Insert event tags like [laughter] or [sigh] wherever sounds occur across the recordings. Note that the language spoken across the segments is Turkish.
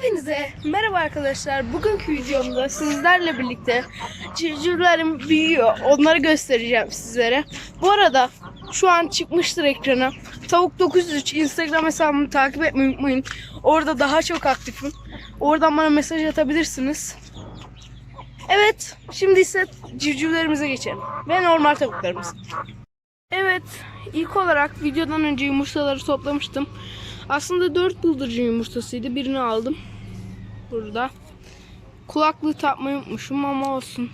Hepinize merhaba arkadaşlar. Bugünkü videomda sizlerle birlikte civcivlerim büyüyor. Onları göstereceğim sizlere. Bu arada şu an çıkmıştır ekrana. Tavuk 903 Instagram hesabımı takip etmeyi unutmayın. Orada daha çok aktifim. Oradan bana mesaj atabilirsiniz. Evet, şimdi ise civcivlerimize geçelim. Ve normal tavuklarımız. Evet, ilk olarak videodan önce yumurtaları toplamıştım. Aslında 4 bıldırcın yumurtasıydı. Birini aldım. Burada. Kulaklığı takmayı unutmuşum ama olsun.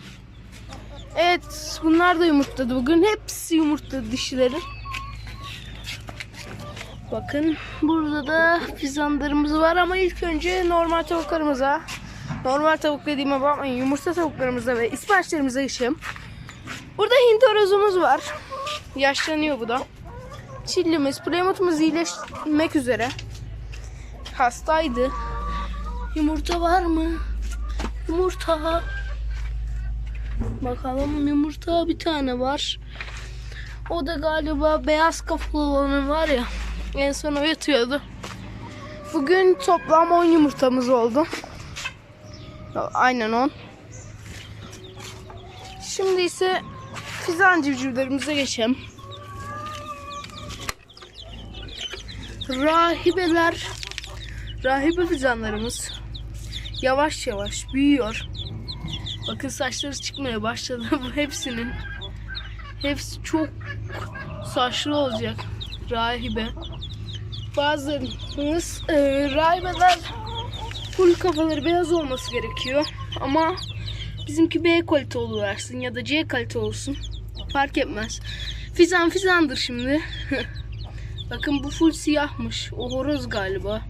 Evet, bunlar da yumurtladı bugün. Hepsi yumurtladı dişileri. Bakın burada da fizanlarımız var ama ilk önce normal tavuklarımıza normal tavuk dediğime bakmayın yumurta tavuklarımıza ve ispaçlarımıza geçelim. Burada Hint horozumuz var. Yaşlanıyor bu da. Çillimiz, Plymouth'umuz iyileşmek üzere. Hastaydı. Yumurta var mı? Yumurta. Bakalım yumurta bir tane var. O da galiba beyaz kafalı olanı var ya. En son o yatıyordu. Bugün toplam 10 yumurtamız oldu. Aynen 10. Şimdi ise fizan civcivlerimize geçelim. Rahibeler, rahibe fizanlarımız yavaş yavaş büyüyor. Bakın saçları çıkmaya başladı [laughs] bu hepsinin. Hepsi çok saçlı olacak. Rahibe. Bazılarımız e, rahibeler full kafaları beyaz olması gerekiyor. Ama bizimki B kalite oluversin ya da C kalite olsun. Fark etmez. Fizan fizandır şimdi. [laughs] Bakın bu full siyahmış. O horoz galiba.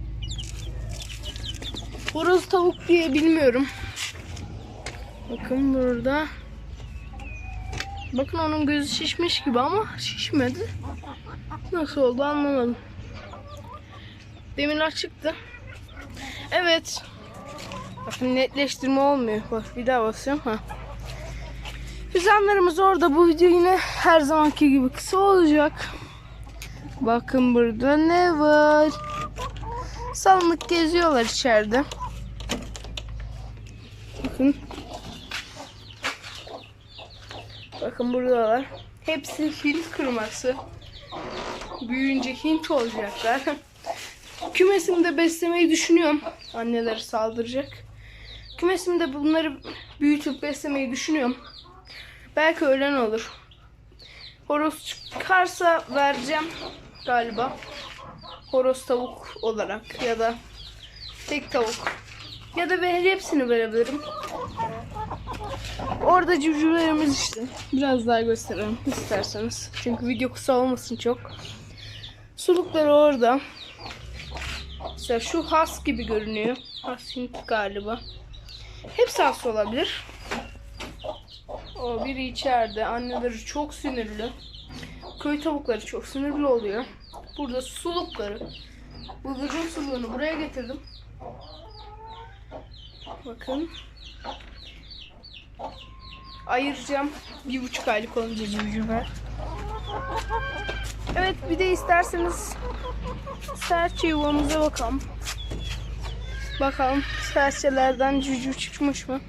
Horoz tavuk diye bilmiyorum. Bakın burada. Bakın onun gözü şişmiş gibi ama şişmedi. Nasıl oldu anlamadım. Demin açıktı. Evet. Bakın netleştirme olmuyor. Bak bir daha basıyorum. Ha. Füzenlerimiz orada. Bu video yine her zamanki gibi kısa olacak. Bakın burada ne var? Salınık geziyorlar içeride. Bakın. Bakın buradalar. Hepsi Hint kırması. Büyüyünce Hint olacaklar. [laughs] Kümesimde beslemeyi düşünüyorum. Anneleri saldıracak. Kümesimde bunları büyütüp beslemeyi düşünüyorum. Belki öğlen olur. Horoz çıkarsa vereceğim galiba. Horoz tavuk olarak ya da tek tavuk. Ya da ben hepsini verebilirim. Orada civcivlerimiz işte. Biraz daha gösterelim isterseniz. Çünkü video kısa olmasın çok. Sulukları orada. Mesela şu has gibi görünüyor. Has Hint galiba. Hepsi has olabilir. O biri içeride. Anneleri çok sinirli. Köy tavukları çok sinirli oluyor. Burada sulukları. Bıldırcın suluğunu buraya getirdim. Bakın. Ayıracağım. Bir buçuk aylık olunca civcivler. Evet bir de isterseniz serçe yuvamıza bakalım. Bakalım serçelerden civciv çıkmış mı?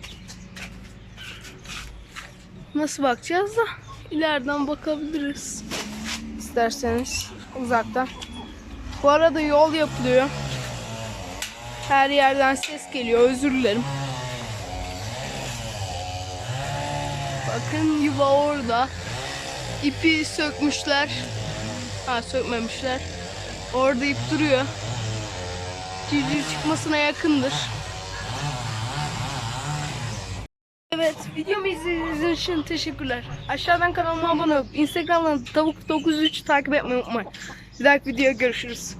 Nasıl bakacağız da ileriden bakabiliriz. İsterseniz uzaktan. Bu arada yol yapılıyor. Her yerden ses geliyor. Özür dilerim. Bakın yuva orada. İpi sökmüşler. Ha sökmemişler. Orada ip duruyor. Civciv çıkmasına yakındır. Evet, videomu izlediğiniz için teşekkürler. Aşağıdan kanalıma abone olup Instagram'dan tavuk903 takip etmeyi unutmayın. Bir dahaki videoya görüşürüz.